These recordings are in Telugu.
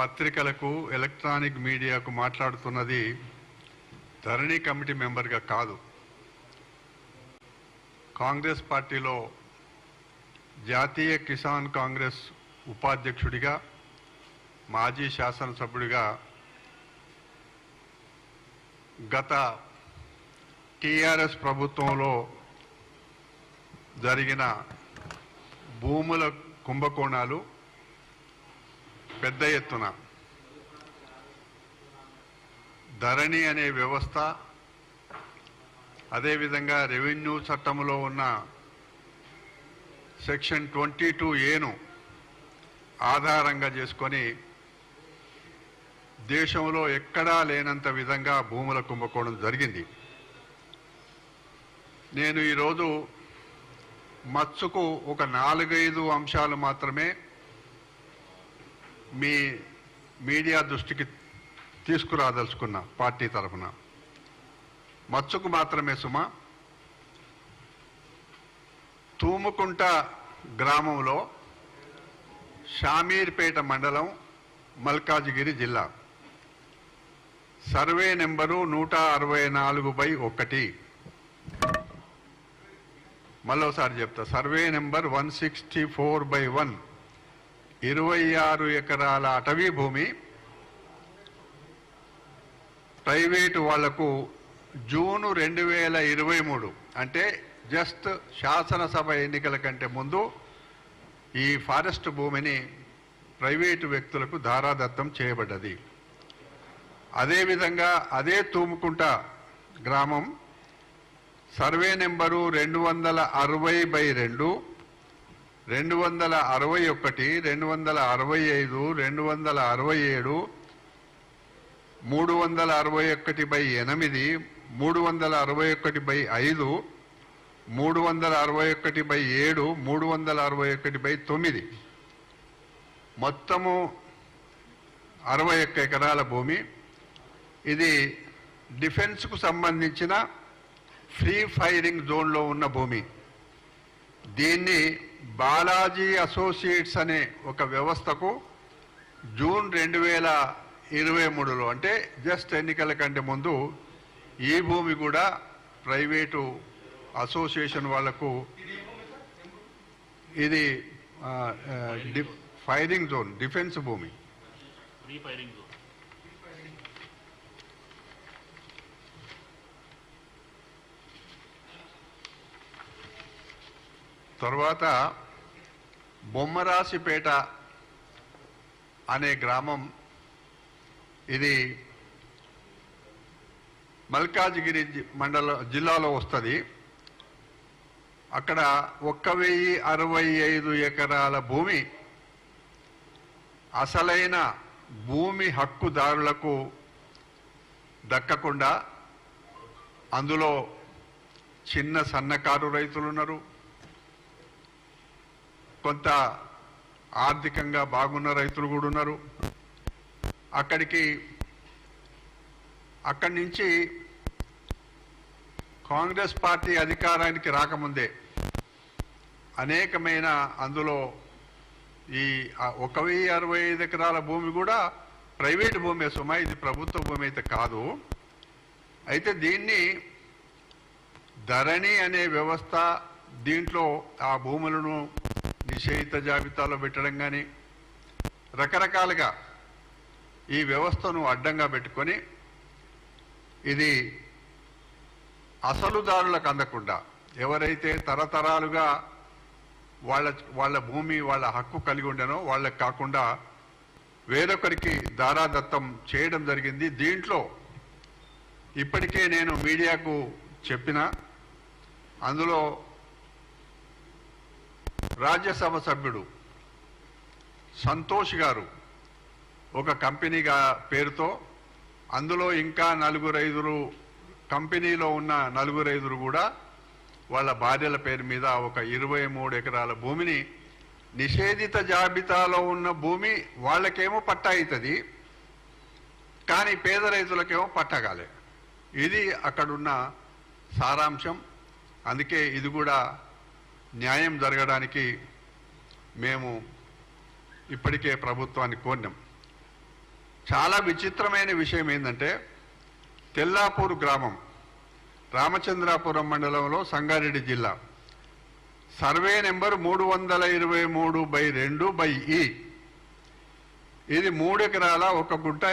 పత్రికలకు ఎలక్ట్రానిక్ మీడియాకు మాట్లాడుతున్నది ధరణి కమిటీ మెంబర్గా కాదు. కాంగ్రెస్ పార్టీలో జాతీయ కిసాన్ కాంగ్రెస్ ఉపాధ్యక్షుడిగా మాజీ శాసనసభ్యుడిగా గత టీఆర్ఎస్ ప్రభుత్వంలో జరిగిన భూముల కుంభకోణాలు పెద్ద ఎత్తున. ధరణి అనే వ్యవస్థ అదేవిధంగా రెవెన్యూ చట్టంలో ఉన్న సెక్షన్ ట్వంటీ టూ ఏను ఆధారంగా చేసుకొని దేశంలో ఎక్కడా లేనంత విధంగా భూముల కుంభకోణం జరిగింది. నేను ఈరోజు మత్సుకు ఒక నాలుగైదు అంశాలు మాత్రమే మీ మీడియా దృష్టికి తీసుకురాదలుచుకున్న పార్టీ తరఫున. మచ్చుకు మాత్రమే సుమ. తూముకుంట గ్రామంలో షామీర్పేట మండలం మల్కాజిగిరి జిల్లా. సర్వే నెంబరు నూట అరవై నాలుగు బై ఒకటి. మరోసారి చెప్తా. Survey number one sixty four by one. ఇరవై ఆరు ఎకరాల అటవీ భూమి. ప్రైవేటు వాళ్ళకు జూను రెండు వేల ఇరవై మూడు. అంటే జస్ట్ శాసనసభ ఎన్నికల కంటే ముందు ఈ ఫారెస్ట్ భూమిని ప్రైవేటు వ్యక్తులకు ధారాదత్తం చేయబడ్డది. అదేవిధంగా అదే తూముకుంట గ్రామం సర్వే నెంబరు రెండు వందల అరవై బై రెండు. రెండు వందల అరవై ఒకటి రెండు వందల అరవై ఐదు రెండు వందల అరవై ఏడు మూడు వందల అరవై ఒకటి బై ఎనిమిది మూడు వందల అరవై ఒకటి బై ఐదు మూడు వందల అరవై ఒకటి బై ఏడు మూడు వందల అరవై ఒకటి బై తొమ్మిది. మొత్తము అరవై ఒక్క ఎకరాల భూమి. ఇది డిఫెన్స్కు సంబంధించిన ఫ్రీ ఫైరింగ్ జోన్లో ఉన్న భూమి. దీన్ని బాలాజీ అసోసియేట్స్ అనే ఒక వ్యవస్థకు జూన్ రెండు వేల ఇరవై మూడులో అంటే జస్ట్ ఎన్నికల కంటే ముందు ఈ భూమి కూడా ప్రైవేటు అసోసియేషన్ వాళ్ళకు ఇది డి- ఫైరింగ్ జోన్ డిఫెన్స్ భూమి ఫ్రీ ఫైరింగ్ జోన్ తర్వాత బొమ్మరాసిపేట అనే గ్రామం. ఇది మల్కాజ్గిరి మండల జిల్లాలో వస్తుంది. అక్కడ ఒక్క వెయ్యి అరవై ఐదు ఎకరాల భూమి అసలైన భూమి హక్కుదారులకు దక్కకుండా అందులో చిన్న సన్నకారు రైతులు ఉన్నారు కొంత ఆర్థికంగా బాగున్న రైతులు కూడా ఉన్నారు. అక్కడికి అక్కడి నుంచి కాంగ్రెస్ పార్టీ అధికారానికి రాకముందే అనేకమైన అందులో ఈ ఒక వెయ్యి అరవై ఐదు ఎకరాల భూమి కూడా ప్రైవేట్ భూమి సుమా ఇది ప్రభుత్వ భూమి అయితే కాదు. అయితే దీన్ని ధరణి అనే వ్యవస్థ దీంట్లో ఆ భూములను నిషేధిత జాబితాలో పెట్టడం కానీ రకరకాలుగా ఈ వ్యవస్థను అడ్డంగా పెట్టుకొని ఇది అసలుదారులకు అందకుండా ఎవరైతే తరతరాలుగా వాళ్ళ వాళ్ళ భూమి వాళ్ళ హక్కు కలిగి ఉండనో వాళ్ళకి కాకుండా వేరొకరికి దారాదత్తం చేయడం జరిగింది. దీంట్లో ఇప్పటికే నేను మీడియాకు చెప్పిన అందులో రాజ్యసభ సభ్యుడు సంతోష్ గారు ఒక కంపెనీగా పేరుతో అందులో ఇంకా నలుగురైదురు కంపెనీలో ఉన్న నలుగురైదురు కూడా వాళ్ళ భార్యల పేరు మీద ఒక ఇరవై మూడు ఎకరాల భూమిని నిషేధిత జాబితాలో ఉన్న భూమి వాళ్ళకేమో పట్టా అవుతుంది కానీ పేద రైతులకేమో పట్టగాలే ఇది అక్కడున్న సారాంశం. అందుకే ఇది కూడా న్యాయం జరగడానికి మేము ఇప్పటికే ప్రభుత్వాన్ని కోరినాం. చాలా విచిత్రమైన విషయం ఏంటంటే తెల్లాపూర్ గ్రామం రామచంద్రాపురం మండలంలో సంగారెడ్డి జిల్లా. సర్వే నెంబర్ మూడు వందల ఇరవై మూడు బై రెండు బై ఈ. ఇది మూడు ఎకరాల ఒక గుట్ట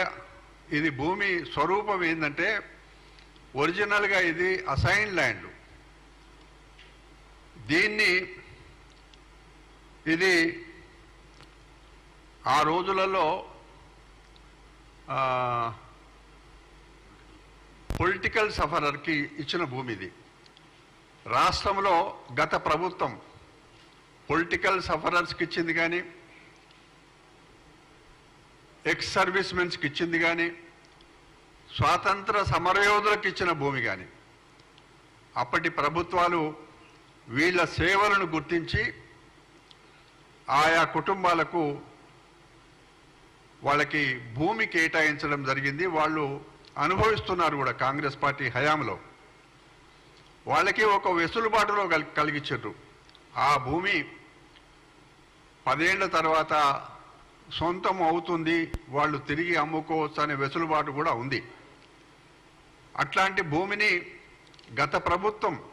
ఇది భూమి స్వరూపం ఏంటంటే ఒరిజినల్గా ఇది అసైన్ ల్యాండ్. దీన్ని ఇది ఆ రోజులలో పొలిటికల్ సఫరర్కి ఇచ్చిన భూమి ఇది. రాష్ట్రంలో గత ప్రభుత్వం పొలిటికల్ సఫరర్స్కి ఇచ్చింది కానీ ఎక్స్ సర్వీస్ మెన్స్కి ఇచ్చింది కానీ స్వాతంత్ర సమరయోధులకు ఇచ్చిన భూమి కానీ అప్పటి ప్రభుత్వాలు వీళ్ళ సేవలను గుర్తించి ఆయా కుటుంబాలకు వాళ్ళకి భూమి కేటాయించడం జరిగింది. వాళ్ళు అనుభవిస్తున్నారు కూడా కాంగ్రెస్ పార్టీ హయాంలో. వాళ్ళకి ఒక వెసులుబాటులో కల్ కలిగించారు ఆ భూమి పదేళ్ళ తర్వాత సొంతం అవుతుంది వాళ్ళు తిరిగి అమ్ముకోవచ్చు అనే వెసులుబాటు కూడా ఉంది. అట్లాంటి భూమిని గత ప్రభుత్వం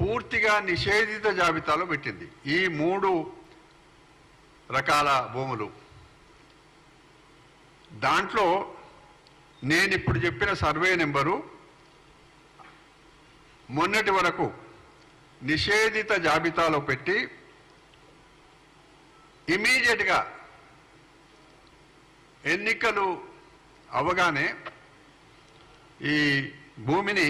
పూర్తిగా నిషేధిత జాబితాలో పెట్టింది. ఈ మూడు రకాల భూములు. దాంట్లో నేను ఇప్పుడు చెప్పిన సర్వే నెంబరు మొన్నటి వరకు నిషేధిత జాబితాలో పెట్టి ఇమీడియట్గా ఎన్నికలు అవగానే ఈ భూమిని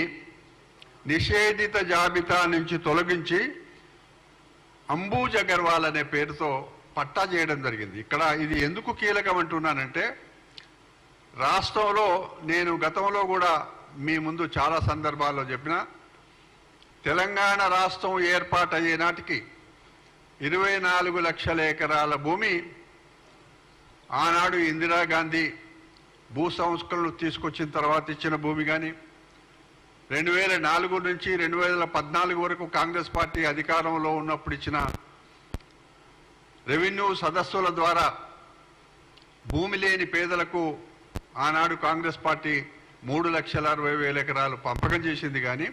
నిషేధిత జాబితా నుంచి తొలగించి అంబూజ్ అగర్వాల్ అనే పేరుతో పట్టా చేయడం జరిగింది. ఇక్కడ ఇది ఎందుకు కీలకం అంటున్నానంటే రాష్ట్రంలో నేను గతంలో కూడా మీ ముందు చాలా సందర్భాల్లో చెప్పిన తెలంగాణ రాష్ట్రం ఏర్పాటయ్యే నాటికి ఇరవై నాలుగు లక్షల ఎకరాల భూమి ఆనాడు ఇందిరాగాంధీ భూ సంస్కరణలు తీసుకొచ్చిన తర్వాత ఇచ్చిన భూమి కానీ రెండు వేల నాలుగు నుంచి రెండు వేల పద్నాలుగు వరకు కాంగ్రెస్ పార్టీ అధికారంలో ఉన్నప్పుడు ఇచ్చిన రెవెన్యూ సదస్సుల ద్వారా భూమి లేని పేదలకు ఆనాడు కాంగ్రెస్ పార్టీ మూడు లక్షల అరవై వేల ఎకరాలు పంపకం చేసింది కానీ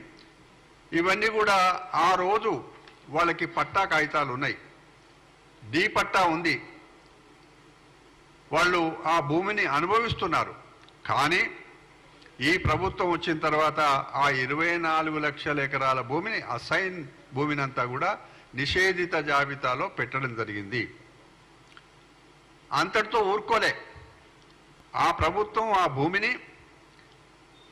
ఇవన్నీ కూడా ఆ రోజు వాళ్ళకి పట్టా కాగితాలు ఉన్నాయి. డీ పట్టా ఉంది. వాళ్ళు ఆ భూమిని అనుభవిస్తున్నారు. కానీ ఈ ప్రభుత్వం వచ్చిన తర్వాత ఆ ఇరవై నాలుగు లక్షల ఎకరాల భూమిని అసైన్ భూమినంతా కూడా నిషేధిత జాబితాలో పెట్టడం జరిగింది. అంతటితో ఊరుకోలే. ఆ ప్రభుత్వం ఆ భూమిని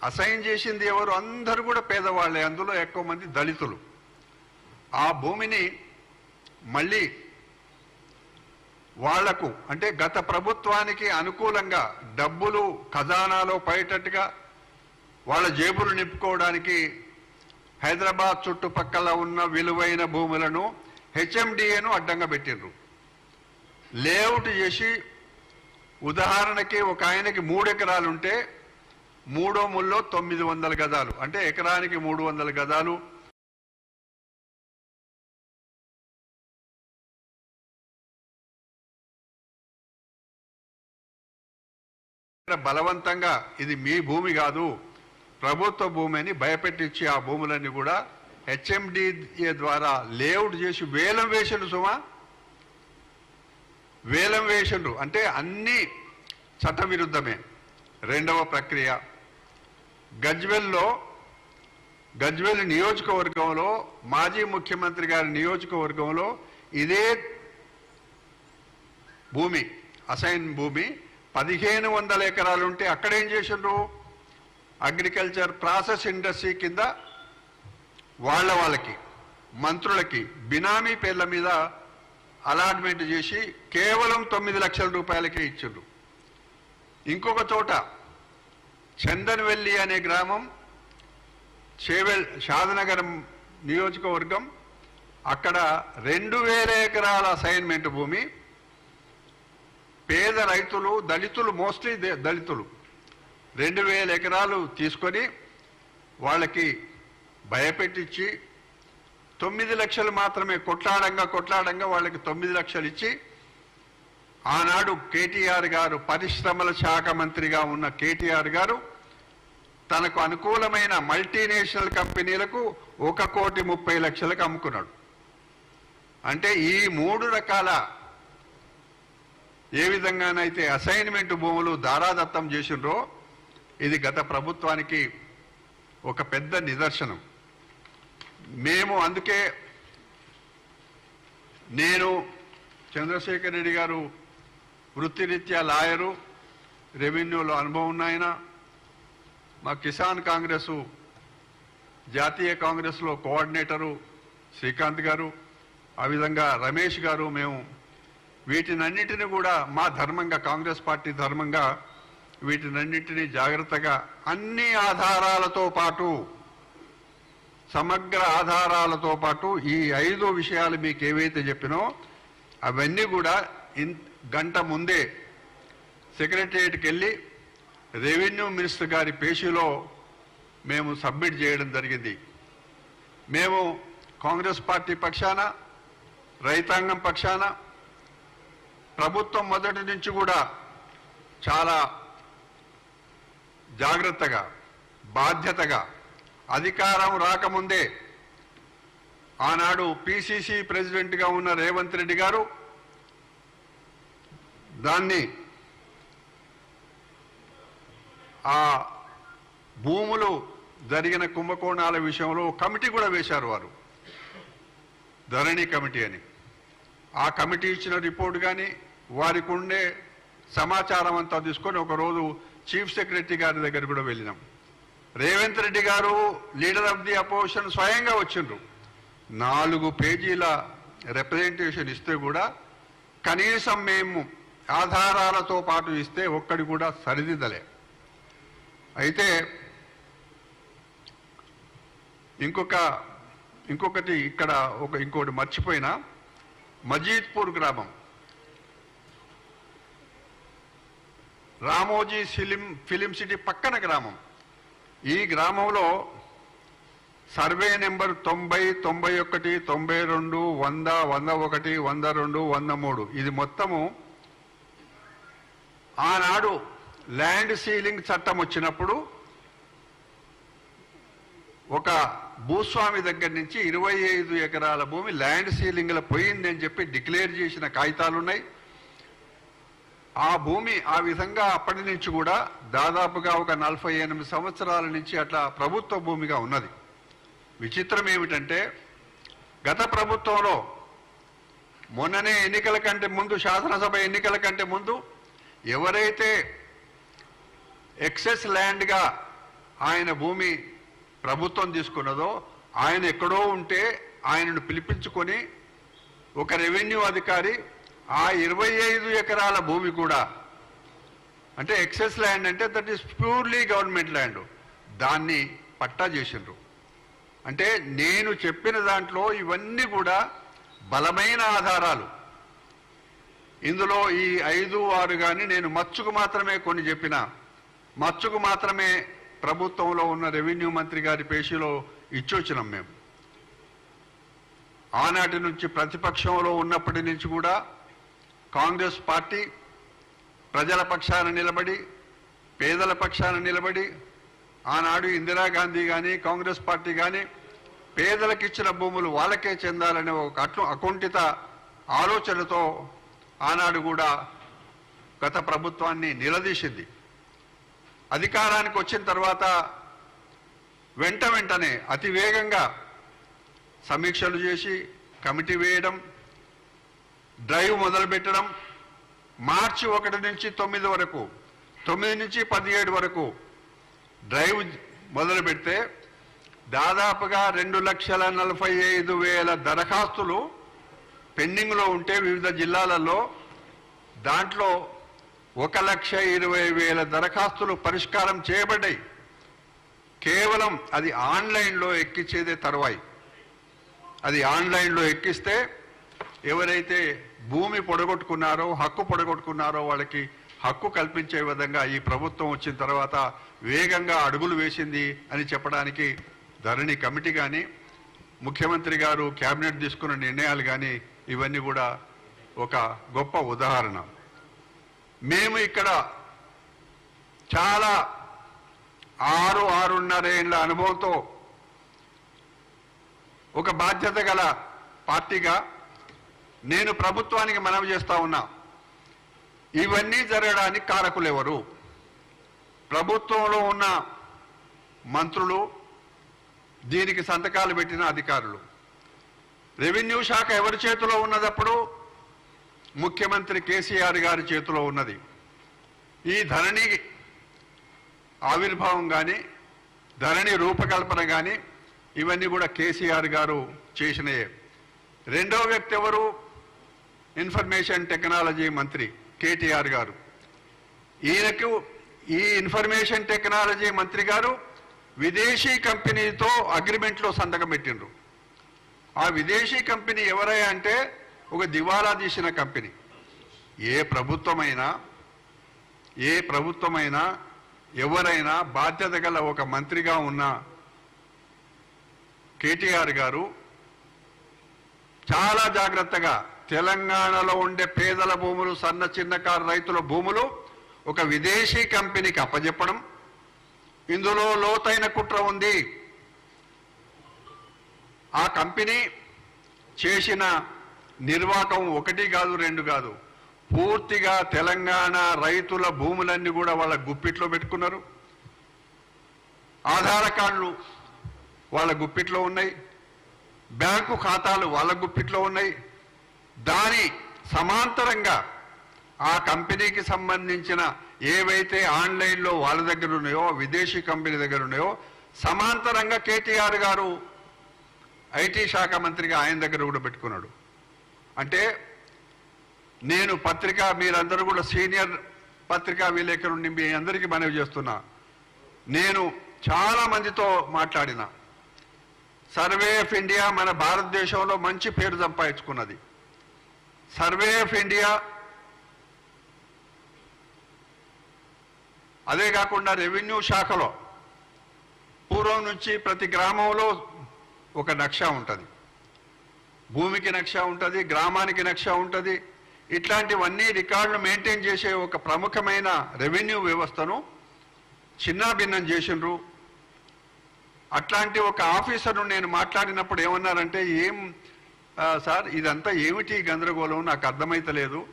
అసైన్ చేసింది ఎవరు? అందరూ కూడా పేదవాళ్ళే అందులో ఎక్కువ మంది దళితులు. ఆ భూమిని మళ్ళీ వాళ్ళకు అంటే గత ప్రభుత్వానికి అనుకూలంగా డబ్బులు ఖజానాలో పడేటట్టుగా వాళ్ళ జేబులు నింపుకోవడానికి హైదరాబాద్ చుట్టుపక్కల ఉన్న విలువైన భూములను హెచ్ఎండిఏను అడ్డంగా పెట్టిండ్రు లేఅవుట్ చేసి ఉదాహరణకి ఒక ఆయనకి మూడు ఎకరాలుంటే మూడో ముల్లో తొమ్మిది వందల గదాలు అంటే ఎకరానికి మూడు వందల గదాలు బలవంతంగా ఇది మీ భూమి కాదు. ప్రభుత్వ భూమి అని భయపెట్టించి ఆ భూములన్నీ కూడా హెచ్ఎండిఏ ద్వారా లేఅవుట్ చేసి వేలం వేసిండు సుమా. వేలం వేసిండ్రు. అంటే అన్ని చట్టవిరుద్ధమే. రెండవ ప్రక్రియ. గజ్వెల్లో గజ్వెల్ నియోజకవర్గంలో మాజీ ముఖ్యమంత్రి గారి నియోజకవర్గంలో ఇదే భూమి అసైన్ భూమి. పదిహేను వందల ఎకరాలు ఉంటే అక్కడేం చేసిండ్రు? అగ్రికల్చర్ ప్రాసెస్ ఇండస్ట్రీ కింద వాళ్ళ వాళ్ళకి మంత్రులకి బినామీ పేర్ల మీద అలాట్మెంట్ చేసి కేవలం తొమ్మిది లక్షల రూపాయలకే ఇచ్చిండు ఇంకొక చోట చందన్వెల్లి అనే గ్రామం చేవెల్ షాదనగరం నియోజకవర్గం అక్కడ రెండు వేల ఎకరాల అసైన్మెంట్ భూమి పేద రైతులు దళితులు మోస్ట్లీ దళితులు. రెండు వేల ఎకరాలు తీసుకొని వాళ్ళకి భయపెట్టించి తొమ్మిది లక్షలు మాత్రమే కొట్లాడంగా కొట్లాడంగా వాళ్ళకి తొమ్మిది లక్షలు ఇచ్చి ఆనాడు కేటీఆర్ గారు పరిశ్రమల శాఖ మంత్రిగా ఉన్న కేటీఆర్ గారు తనకు అనుకూలమైన మల్టీనేషనల్ కంపెనీలకు ఒక కోటి ముప్పై లక్షలకు అమ్ముకున్నాడు. అంటే ఈ మూడు రకాల ఏ విధంగానైతే అసైన్మెంట్ భూములు దారాదత్తం చేసిండ్రో ఇది గత ప్రభుత్వానికి ఒక పెద్ద నిదర్శనం. మేము అందుకే నేను చంద్రశేఖర్ రెడ్డి గారు వృత్తిరీత్యా లాయరు రెవెన్యూలో అనుభవం ఉన్నాయన మా కిసాన్ కాంగ్రెస్ జాతీయ కాంగ్రెస్లో కోఆర్డినేటరు శ్రీకాంత్ గారు ఆ విధంగా రమేష్ గారు మేము వీటినన్నిటిని కూడా మా ధర్మంగా కాంగ్రెస్ పార్టీ ధర్మంగా వీటినన్నింటినీ జాగ్రత్తగా అన్ని ఆధారాలతో పాటు సమగ్ర ఆధారాలతో పాటు ఈ ఐదు విషయాలు మీకు ఏవైతే చెప్పినో అవన్నీ కూడా ఇన్ గంట ముందే సెక్రటరియట్కి వెళ్ళి రెవెన్యూ మినిస్టర్ గారి పేషీలో మేము సబ్మిట్ చేయడం జరిగింది. మేము కాంగ్రెస్ పార్టీ పక్షాన రైతాంగం పక్షాన ప్రభుత్వం మొదటి నుంచి కూడా చాలా జాగ్రత్తగా బాధ్యతగా అధికారం రాకముందే ఆనాడు పిసిసి ప్రెసిడెంట్గా ఉన్న రేవంత్ రెడ్డి గారు దాన్ని ఆ భూములు జరిగిన కుంభకోణాల విషయంలో కమిటీ కూడా వేశారు వారు. ధరణి కమిటీ అని. ఆ కమిటీ ఇచ్చిన రిపోర్ట్ కానీ వారికి ఉండే సమాచారం అంతా తీసుకొని ఒకరోజు చీఫ్ సెక్రటరీ గారి దగ్గర కూడా వెళ్ళినాం. రేవంత్ రెడ్డి గారు లీడర్ ఆఫ్ ది అపోజిషన్ స్వయంగా వచ్చిండ్రు. నాలుగు పేజీల రిప్రజెంటేషన్ ఇస్తే కూడా కనీసం మేము ఆధారాలతో పాటు ఇస్తే ఒక్కడి కూడా సరిదిద్దలే. అయితే ఇంకొక ఇంకొకటి ఇక్కడ ఒక ఇంకోటి మర్చిపోయిన మజీద్పూర్ గ్రామం. రామోజీ ఫిలిం ఫిలిం సిటీ పక్కన గ్రామం. ఈ గ్రామంలో సర్వే నెంబర్ తొంభై తొంభై ఒకటి తొంభై రెండు వంద వంద ఒకటి వంద రెండు వంద మూడు. ఇది మొత్తము ఆనాడు ల్యాండ్ సీలింగ్ చట్టం వచ్చినప్పుడు ఒక భూస్వామి దగ్గర నుంచి ఇరవై ఐదు ఎకరాల భూమి ల్యాండ్ సీలింగ్లో పోయిందని చెప్పి డిక్లేర్ చేసిన కాగితాలు ఉన్నాయి ఆ భూమి ఆ విధంగా అప్పటి నుంచి కూడా దాదాపుగా ఒక నలభై ఎనిమిది సంవత్సరాల నుంచి అట్లా ప్రభుత్వ భూమిగా ఉన్నది. విచిత్రం ఏమిటంటే గత ప్రభుత్వంలో మొన్ననే ఎన్నికల కంటే ముందు శాసనసభ ఎన్నికల కంటే ముందు ఎవరైతే ఎక్సెస్ ల్యాండ్గా ఆయన భూమి ప్రభుత్వం తీసుకున్నదో ఆయన ఎక్కడో ఉంటే ఆయనను పిలిపించుకొని ఒక రెవెన్యూ అధికారి ఆ ఇరవై ఐదు ఎకరాల భూమి కూడా అంటే ఎక్సెస్ ల్యాండ్ అంటే that is purely government land. దాన్ని పట్టా చేసిండ్రు. అంటే నేను చెప్పిన దాంట్లో ఇవన్నీ కూడా బలమైన ఆధారాలు. ఇందులో ఈ ఐదు ఆరు కానీ నేను మచ్చుకు మాత్రమే కొన్ని చెప్పిన. మచ్చుకు మాత్రమే ప్రభుత్వంలో ఉన్న రెవెన్యూ మంత్రి గారి పేషీలో ఇచ్చొచ్చినాం మేము. ఆనాటి నుంచి ప్రతిపక్షంలో ఉన్నప్పటి నుంచి కూడా కాంగ్రెస్ పార్టీ ప్రజల పక్షాన నిలబడి పేదల పక్షాన నిలబడి ఆనాడు ఇందిరాగాంధీ కానీ కాంగ్రెస్ పార్టీ కానీ పేదలకు ఇచ్చిన భూములు వాళ్ళకే చెందాలనే ఒక అట్లు అకుంఠిత ఆలోచనతో ఆనాడు కూడా గత ప్రభుత్వాన్ని నిలదీసింది. అధికారానికి వచ్చిన తర్వాత వెంట వెంటనే అతి వేగంగా సమీక్షలు చేసి కమిటీ వేయడం డ్రైవ్ మొదలుపెట్టడం మార్చి ఒకటి నుంచి తొమ్మిది వరకు తొమ్మిది నుంచి పదిహేడు వరకు డ్రైవ్ మొదలు పెడితే దాదాపుగా రెండు లక్షల నలభై ఐదు వేల దరఖాస్తులు పెండింగ్లో ఉంటే వివిధ జిల్లాలలో దాంట్లో ఒక లక్ష ఇరవై వేల దరఖాస్తులు పరిష్కారం చేయబడ్డాయి. కేవలం అది ఆన్లైన్లో ఎక్కించేదే తర్వాయి. అది ఆన్లైన్లో ఎక్కిస్తే ఎవరైతే భూమి పొడగొట్టుకున్నారో హక్కు పొడగొట్టుకున్నారో వాళ్ళకి హక్కు కల్పించే విధంగా ఈ ప్రభుత్వం వచ్చిన తర్వాత వేగంగా అడుగులు వేసింది అని చెప్పడానికి ధరణి కమిటీ కానీ ముఖ్యమంత్రి గారు కేబినెట్ తీసుకున్న నిర్ణయాలు కానీ ఇవన్నీ కూడా ఒక గొప్ప ఉదాహరణ. మేము ఇక్కడ చాలా ఆరు ఆరున్నర ఏళ్ళ అనుభవంతో ఒక బాధ్యత గల పార్టీగా నేను ప్రభుత్వానికి మనవి చేస్తా ఉన్నా. ఇవన్నీ జరగడానికి కారకులు ఎవరు ప్రభుత్వంలో ఉన్న మంత్రులు దీనికి సంతకాలు పెట్టిన అధికారులు. రెవెన్యూ శాఖ ఎవరి చేతిలో ఉన్నదప్పుడు? ముఖ్యమంత్రి కేసీఆర్ గారి చేతిలో ఉన్నది. ఈ ధరణి ఆవిర్భావం కానీ ధరణి రూపకల్పన కానీ ఇవన్నీ కూడా కేసీఆర్ గారు చేసినయే. రెండో వ్యక్తి ఎవరు? ఇన్ఫర్మేషన్ టెక్నాలజీ మంత్రి కేటీఆర్ గారు. ఈయనకు ఈ ఇన్ఫర్మేషన్ టెక్నాలజీ మంత్రి గారు విదేశీ కంపెనీతో అగ్రిమెంట్లో సంతకం పెట్టిండ్రు. ఆ విదేశీ కంపెనీ ఎవరై అంటే ఒక దివాలా తీసిన కంపెనీ. ఏ ప్రభుత్వమైనా ఏ ప్రభుత్వమైనా ఎవరైనా బాధ్యత గల ఒక మంత్రిగా ఉన్న కేటీఆర్ గారు చాలా జాగ్రత్తగా తెలంగాణలో ఉండే పేదల భూములు సన్న చిన్నకారు రైతుల భూములు ఒక విదేశీ కంపెనీకి అప్పజెప్పడం. ఇందులో లోతైన కుట్ర ఉంది. ఆ కంపెనీ చేసిన నిర్వాకం ఒకటి కాదు రెండు కాదు. పూర్తిగా తెలంగాణ రైతుల భూములన్నీ కూడా వాళ్ళ గుప్పిట్లో పెట్టుకున్నారు. ఆధార్ కార్డులు వాళ్ళ గుప్పిట్లో ఉన్నాయి. బ్యాంకు ఖాతాలు వాళ్ళ గుప్పిట్లో ఉన్నాయి. దాని సమాంతరంగా ఆ కంపెనీకి సంబంధించిన ఏవైతే ఆన్లైన్లో వాళ్ళ దగ్గర ఉన్నాయో విదేశీ కంపెనీ దగ్గర ఉన్నాయో సమాంతరంగా కేటీఆర్ గారు ఐటీ శాఖ మంత్రిగా ఆయన దగ్గర కూడా పెట్టుకున్నాడు. అంటే నేను పత్రిక మీరందరూ కూడా సీనియర్ పత్రికా విలేకరుని మీ అందరికీ మనవి చేస్తున్నా. నేను చాలా మందితో మాట్లాడిన. సర్వే ఆఫ్ ఇండియా మన భారతదేశంలో మంచి పేరు సంపాదించుకున్నది. Survey of India. అదే కాకుండా రెవెన్యూ శాఖలో పూర్వం నుంచి ప్రతి గ్రామంలో ఒక నక్ష ఉంటుంది. భూమికి నక్ష ఉంటుంది గ్రామానికి నక్ష ఉంటుంది. ఇట్లాంటివన్నీ రికార్డులు మెయింటైన్ చేసే ఒక ప్రముఖమైన రెవెన్యూ వ్యవస్థను చిన్నాభిన్నం చేసిండ్రు. అట్లాంటి ఒక ఆఫీసర్ను నేను మాట్లాడినప్పుడు ఏమన్నారంటే ఏం సార్ ఇదంతా ఏమిటి గందరగోళం? నాకు అర్థమైతలేదు.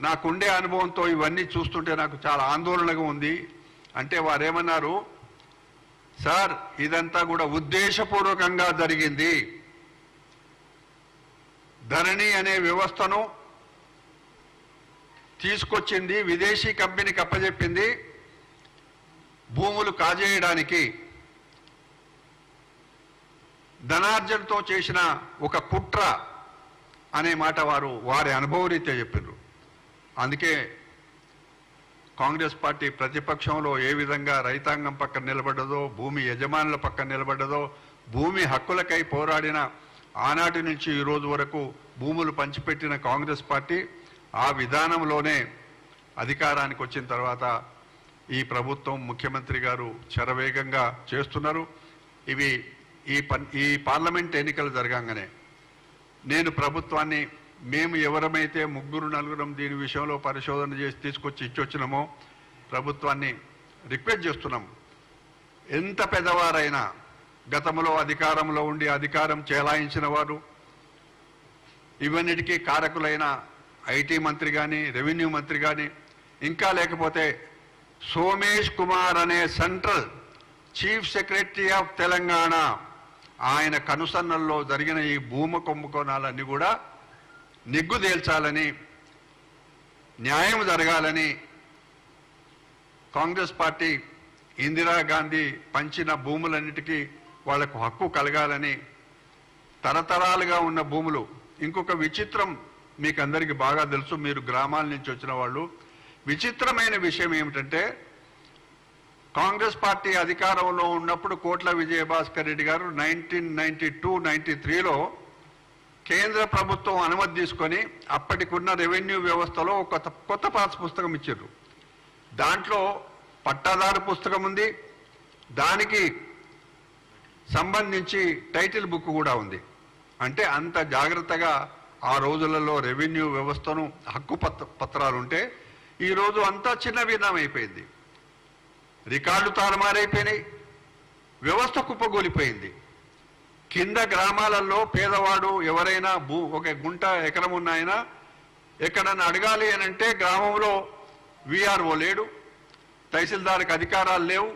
నాకుండే అనుభవంతో ఇవన్నీ చూస్తుంటే నాకు చాలా ఆందోళనగా ఉంది. అంటే వారేమన్నారు సార్ ఇదంతా కూడా ఉద్దేశపూర్వకంగా జరిగింది. ధరణి అనే వ్యవస్థను తీసుకొచ్చింది విదేశీ కంపెనీకి అప్పచెప్పింది భూములు కాజేయడానికి. ధనార్జనతో చేసిన ఒక కుట్ర అనే మాట వారు వారి అనుభవరీత్యా చెప్పారు అందుకే కాంగ్రెస్ పార్టీ ప్రతిపక్షంలో ఏ విధంగా రైతాంగం పక్కన నిలబడ్డదో భూమి యజమానుల పక్కన నిలబడ్డదో భూమి హక్కులకై పోరాడిన ఆనాటి నుంచి ఈ రోజు వరకు భూములు పంచిపెట్టిన కాంగ్రెస్ పార్టీ ఆ విధానంలోనే అధికారానికి వచ్చిన తర్వాత ఈ ప్రభుత్వం ముఖ్యమంత్రి గారు చరవేగంగా చేస్తున్నారు. ఇవి ఈ ఈ పార్లమెంట్ ఎన్నికలు జరగంగానే నేను ప్రభుత్వాన్ని మేము ఎవరమైతే ముగ్గురు నలుగురం దీని విషయంలో పరిశోధన చేసి తీసుకొచ్చి ఇచ్చొచ్చినామో ప్రభుత్వాన్ని రిక్వెస్ట్ చేస్తున్నాం. ఎంత పెద్దవారైనా గతంలో అధికారంలో ఉండి అధికారం చేలాయించిన వారు ఇవన్నిటికీ కారకులైన ఐటీ మంత్రి కానీ రెవెన్యూ మంత్రి కానీ ఇంకా లేకపోతే సోమేష్ కుమార్ అనే central chief secretary of Telangana ఆయన కనుసన్నల్లో జరిగిన ఈ భూమ కుంభకోణాలన్నీ కూడా నిగ్గు తేల్చాలని న్యాయం జరగాలని కాంగ్రెస్ పార్టీ ఇందిరాగాంధీ పంచిన భూములన్నిటికీ వాళ్ళకు హక్కు కలగాలని తరతరాలుగా ఉన్న భూములు. ఇంకొక విచిత్రం మీకు అందరికీ బాగా తెలుసు మీరు గ్రామాల నుంచి వచ్చిన వాళ్ళు. విచిత్రమైన విషయం ఏమిటంటే కాంగ్రెస్ పార్టీ అధికారంలో ఉన్నప్పుడు కోట్ల విజయభాస్కర్ రెడ్డి గారు నైన్టీన్ నైన్టీ టూ నైన్టీ త్రీలో కేంద్ర ప్రభుత్వం అనుమతి తీసుకొని అప్పటికున్న రెవెన్యూ వ్యవస్థలో ఒక కొత్త- కొత్త పాస్ పుస్తకం ఇచ్చారు. దాంట్లో పట్టాదారు పుస్తకం ఉంది. దానికి సంబంధించి టైటిల్ బుక్ కూడా ఉంది. అంటే అంత జాగ్రత్తగా ఆ రోజులలో రెవెన్యూ వ్యవస్థను హక్కు పత్ర పత్రాలు ఉంటే ఈరోజు అంతా చిన్న విధానం అయిపోయింది. రికార్డు తారుమారైపోయినాయి. వ్యవస్థ కుప్పగోలిపోయింది. కింద గ్రామాలలో పేదవాడు ఎవరైనా భూ ఒక గుంట ఎకరం ఉన్నాయన ఎక్కడన్నా అడగాలి అని అంటే గ్రామంలో వీఆర్ఓ లేడు. తహసీల్దార్కి అధికారాలు లేవు.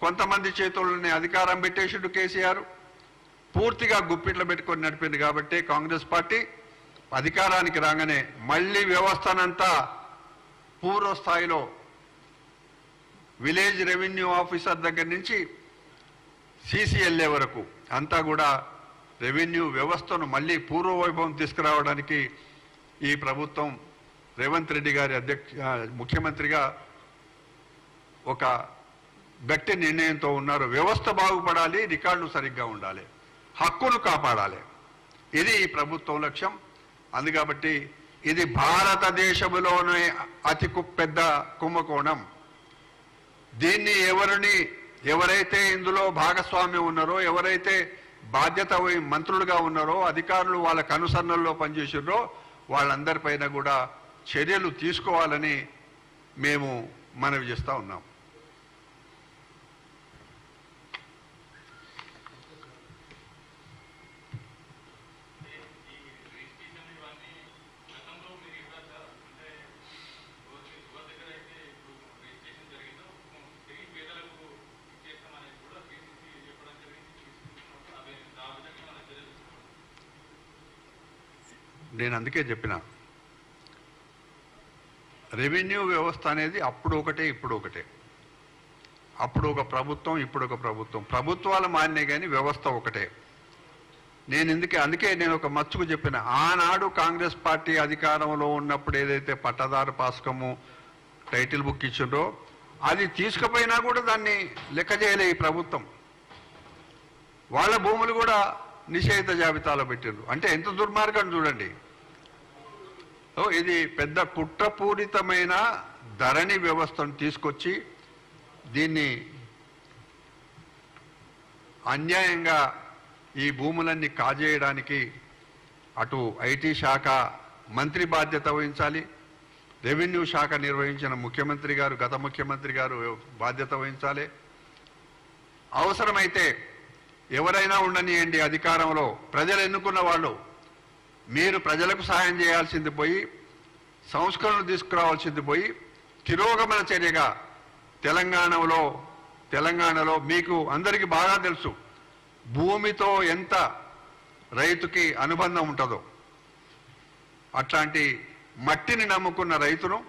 కొంతమంది చేతుల్లోనే అధికారం పెట్టేసిడు కేసీఆర్. పూర్తిగా గుప్పిట్లు పెట్టుకొని నడిపింది కాబట్టి కాంగ్రెస్ పార్టీ అధికారానికి రాగానే మళ్ళీ వ్యవస్థనంతా పూర్వస్థాయిలో విలేజ్ రెవెన్యూ ఆఫీసర్ దగ్గర నుంచి సీసీఎల్ఏ వరకు అంతా కూడా రెవెన్యూ వ్యవస్థను మళ్ళీ పూర్వవైభవం తీసుకురావడానికి ఈ ప్రభుత్వం రేవంత్ రెడ్డి గారి అధ్యక్ష ముఖ్యమంత్రిగా ఒక గట్టి నిర్ణయంతో ఉన్నారు. వ్యవస్థ బాగుపడాలి రికార్డులు సరిగ్గా ఉండాలి హక్కును కాపాడాలి. ఇది ఈ ప్రభుత్వం లక్ష్యం. అందుకబట్టి ఇది భారతదేశంలోనే అతి కు- పెద్ద కుంభకోణం. దీన్ని ఎవరిని ఎవరైతే ఇందులో భాగస్వామ్యం ఉన్నారో ఎవరైతే బాధ్యత మంత్రులుగా ఉన్నారో అధికారులు వాళ్ళకు అనుసరణలో పనిచేసారో వాళ్ళందరిపైన కూడా చర్యలు తీసుకోవాలని మేము మనవి చేస్తూ ఉన్నాం. నేను అందుకే చెప్పిన. రెవెన్యూ వ్యవస్థ అనేది అప్పుడు ఒకటే ఇప్పుడు ఒకటే. అప్పుడు ఒక ప్రభుత్వం ఇప్పుడు ఒక ప్రభుత్వం. ప్రభుత్వాలు మారినాయి కానీ వ్యవస్థ ఒకటే. నేను ఎందుకే అందుకే నేను ఒక మచ్చుకు చెప్పిన. ఆనాడు కాంగ్రెస్ పార్టీ అధికారంలో ఉన్నప్పుడు ఏదైతే పట్టదారు పాసకము టైటిల్ బుక్ ఇచ్చిండో అది తీసుకుపోయినా కూడా దాన్ని లెక్క చేయలే ఈ ప్రభుత్వం. వాళ్ళ భూములు కూడా నిషేధిత జాబితాలో పెట్టిండ్రు. అంటే ఎంత దుర్మార్గం చూడండి. సో ఇది పెద్ద కుట్రపూరితమైన ధరణి వ్యవస్థను తీసుకొచ్చి దీన్ని అన్యాయంగా ఈ భూములన్నీ కాజేయడానికి అటు ఐటీ శాఖ మంత్రి బాధ్యత వహించాలి. రెవెన్యూ శాఖ నిర్వహించిన ముఖ్యమంత్రి గారు గత ముఖ్యమంత్రి గారు బాధ్యత వహించాలి. అవసరమైతే ఎవరైనా ఉండనియండి అధికారంలో. ప్రజలు ఎన్నుకున్న వాళ్ళు మీరు ప్రజలకు సహాయం చేయాల్సింది పోయి సంస్కరణలు తీసుకురావాల్సింది పోయి తిరోగమన చర్యగా తెలంగాణలో తెలంగాణలో మీకు అందరికీ బాగా తెలుసు భూమితో ఎంత రైతుకి అనుబంధం ఉంటుందో. అట్లాంటి మట్టిని నమ్ముకున్న రైతును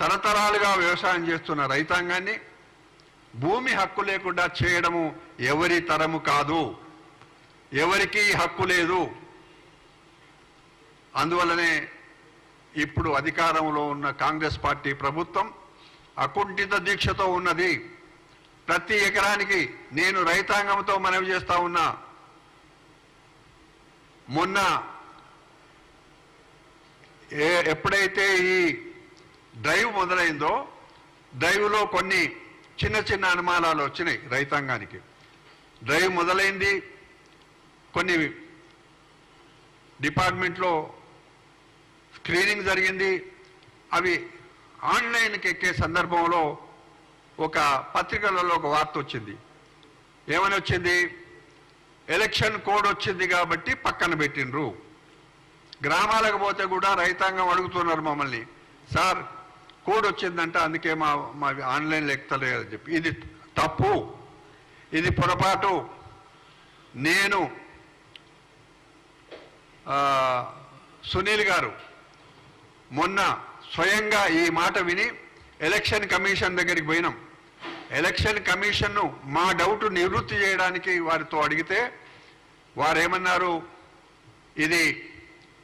తరతరాలుగా వ్యవసాయం చేస్తున్న రైతాంగాన్ని భూమి హక్కు లేకుండా చేయడము ఎవరి తరము కాదు. ఎవరికీ హక్కు లేదు. అందువల్లనే ఇప్పుడు అధికారంలో ఉన్న కాంగ్రెస్ పార్టీ ప్రభుత్వం అకుంఠిత దీక్షతో ఉన్నది. ప్రతి ఎకరానికి నేను రైతాంగంతో మనవి చేస్తా ఉన్నా. మొన్న ఏ ఎప్పుడైతే ఈ డ్రైవ్ మొదలైందో డ్రైవ్లో కొన్ని చిన్న చిన్న అనుమానాలు వచ్చినాయి రైతాంగానికి. డ్రైవ్ మొదలైంది కొన్ని డిపార్ట్మెంట్లో క్లీనింగ్ జరిగింది. అవి ఆన్లైన్కి ఎక్కే సందర్భంలో ఒక పత్రికలలో ఒక వార్త వచ్చింది. ఏమని వచ్చింది? ఎలక్షన్ కోడ్ వచ్చింది కాబట్టి పక్కన పెట్టిండ్రు. గ్రామాలకు పోతే కూడా రైతాంగం అడుగుతున్నారు మమ్మల్ని. సార్ కోడ్ వచ్చిందంట అందుకే మా మా ఆన్లైన్లో ఎక్కుతలేదు అని చెప్పి. ఇది తప్పు. ఇది పొరపాటు. నేను సునీల్ గారు మొన్న స్వయంగా ఈ మాట విని ఎలక్షన్ కమిషన్ దగ్గరికి పోయినాం. ఎలక్షన్ కమిషన్ను మా డౌట్ నివృత్తి చేయడానికి వారితో అడిగితే వారేమన్నారు ఇది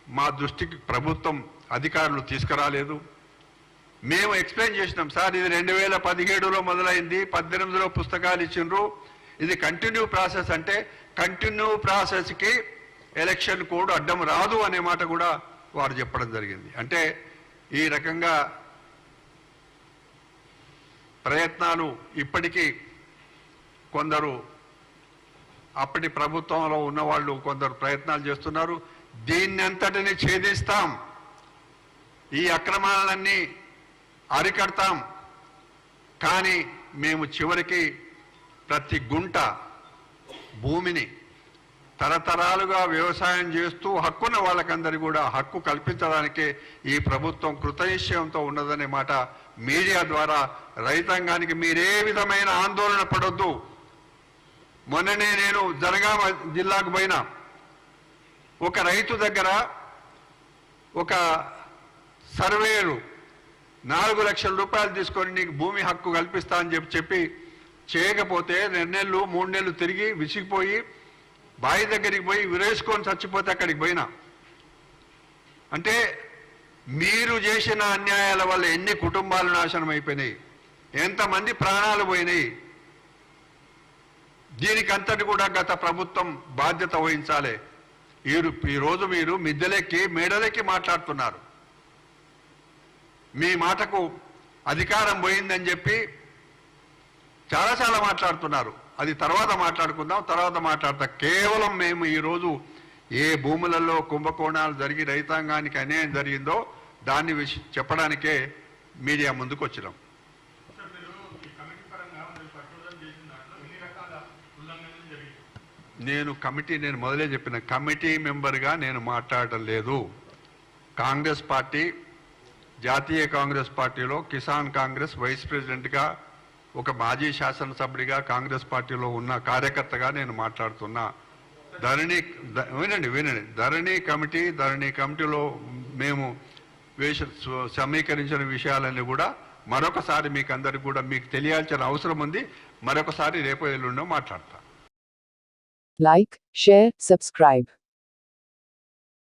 మా దృష్టికి ప్రభుత్వం అధికారులు తీసుకురాలేదు. మేము ఎక్స్ప్లెయిన్ చేసినాం సార్ ఇది రెండు వేల పదిహేడులో మొదలైంది పద్దెనిమిదిలో పుస్తకాలు ఇచ్చిండ్రు. ఇది కంటిన్యూ ప్రాసెస్ అంటే కంటిన్యూ ప్రాసెస్కి ఎలక్షన్ కోడ్ అడ్డం రాదు అనే మాట కూడా వారు చెప్పడం జరిగింది. అంటే ఈ రకంగా ప్రయత్నాలు ఇప్పటికీ కొందరు అప్పటి ప్రభుత్వంలో ఉన్నవాళ్ళు కొందరు ప్రయత్నాలు చేస్తున్నారు. దీన్ని అంతటిని ఛేదిస్తాం? ఈ అక్రమాలన్నీ అరికడతాం. కానీ మేము చివరికి ప్రతి గుంట భూమిని తరతరాలుగా వ్యవసాయం చేస్తూ హక్కున్న వాళ్ళకందరి కూడా హక్కు కల్పించడానికే ఈ ప్రభుత్వం కృతనిశ్చయంతో ఉన్నదనే మాట మీడియా ద్వారా రైతాంగానికి మీరే విధమైన ఆందోళన పడొద్దు. మొన్ననే నేను జనగామ జిల్లాకు పోయినా. ఒక రైతు దగ్గర ఒక సర్వేరు నాలుగు లక్షల రూపాయలు తీసుకొని నీకు భూమి హక్కు కల్పిస్తా అని చెప్పి చెప్పి చేయకపోతే రెండు నెలలు మూడు నెలలు తిరిగి విసిగిపోయి బావి దగ్గరికి పోయి విరేసుకొని చచ్చిపోతే అక్కడికి పోయినా. అంటే మీరు చేసిన అన్యాయాల వల్ల ఎన్ని కుటుంబాలు నాశనం అయిపోయినాయి ఎంతమంది ప్రాణాలు పోయినాయి. దీనికంతటి కూడా గత ప్రభుత్వం బాధ్యత వహించాలి. ఈ ఈరోజు మీరు మిద్దెలెక్కి మేడలెక్కి మాట్లాడుతున్నారు. మీ మాటకు అధికారం పోయిందని చెప్పి చాలా చాలా మాట్లాడుతున్నారు. అది తర్వాత మాట్లాడుకుందాం. తర్వాత మాట్లాడతా. కేవలం మేము ఈరోజు ఏ భూములలో కుంభకోణాలు జరిగి రైతాంగానికి అన్యాయం జరిగిందో దాన్ని చెప్పడానికే మీడియా ముందుకు వచ్చినాం. నేను కమిటీ నేను మొదలే చెప్పిన కమిటీ మెంబర్గా నేను మాట్లాడటం లేదు. కాంగ్రెస్ పార్టీ జాతీయ కాంగ్రెస్ పార్టీలో కిసాన్ కాంగ్రెస్ వైస్ ప్రెసిడెంట్గా ఒక మాజీ శాసనసభ్యుడిగా కాంగ్రెస్ పార్టీలో ఉన్న కార్యకర్తగా నేను మాట్లాడుతున్నా. ధరణి వినండి వినండి. ధరణి కమిటీ ధరణి కమిటీలో మేము వేష సమీకరించిన విషయాలన్నీ కూడా మరొకసారి మీకు అందరికి కూడా మీకు తెలియాల్సిన అవసరం ఉంది. మరొకసారి రేపు ఎల్లుండో మాట్లాడతా. Like share subscribe